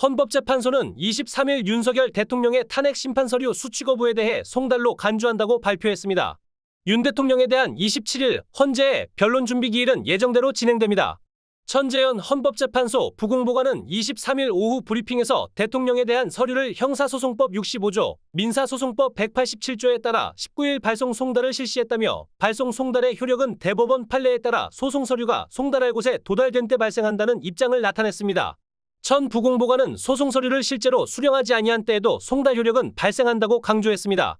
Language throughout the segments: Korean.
헌법재판소는 23일 윤석열 대통령의 탄핵 심판 서류 수취 거부에 대해 송달로 간주한다고 발표했습니다. 윤 대통령에 대한 27일 헌재의 변론 준비 기일은 예정대로 진행됩니다. 천재현 헌법재판소 부공보관은 23일 오후 브리핑에서 대통령에 대한 서류를 형사소송법 65조, 민사소송법 187조에 따라 19일 발송 송달을 실시했다며 발송 송달의 효력은 대법원 판례에 따라 소송 서류가 송달할 곳에 도달된 때 발생한다는 입장을 나타냈습니다. 천 부공보관은 소송 서류를 실제로 수령하지 아니한 때에도 송달 효력은 발생한다고 강조했습니다.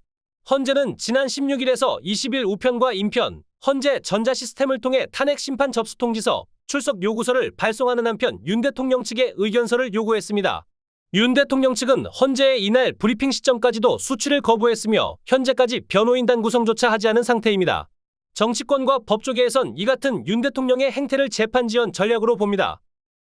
헌재는 지난 16일에서 20일 우편과 인편, 헌재 전자 시스템을 통해 탄핵 심판 접수 통지서, 출석 요구서를 발송하는 한편 윤 대통령 측에 의견서를 요구했습니다. 윤 대통령 측은 헌재의 이날 브리핑 시점까지도 수취를 거부했으며 현재까지 변호인단 구성조차 하지 않은 상태입니다. 정치권과 법조계에선 이 같은 윤 대통령의 행태를 재판 지연 전략으로 봅니다.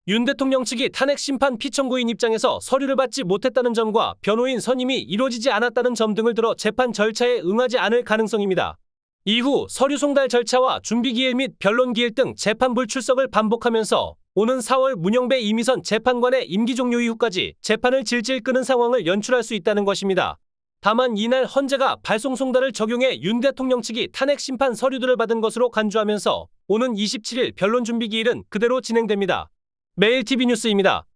윤 대통령 측이 탄핵 심판 피청구인 입장에서 서류를 받지 못했다는 점과 변호인 선임이 이루어지지 않았다는 점 등을 들어 재판 절차에 응하지 않을 가능성입니다. 이후 서류 송달 절차와 준비 기일 및 변론 기일 등 재판 불출석을 반복하면서 오는 4월 문영배 이미선 재판관의 임기 종료 이후까지 재판을 질질 끄는 상황을 연출할 수 있다는 것입니다. 다만 이날 헌재가 발송 송달을 적용해 윤 대통령 측이 탄핵 심판 서류들을 받은 것으로 간주하면서 오는 27일 변론 준비 기일은 그대로 진행됩니다. 매일 TV 뉴스입니다.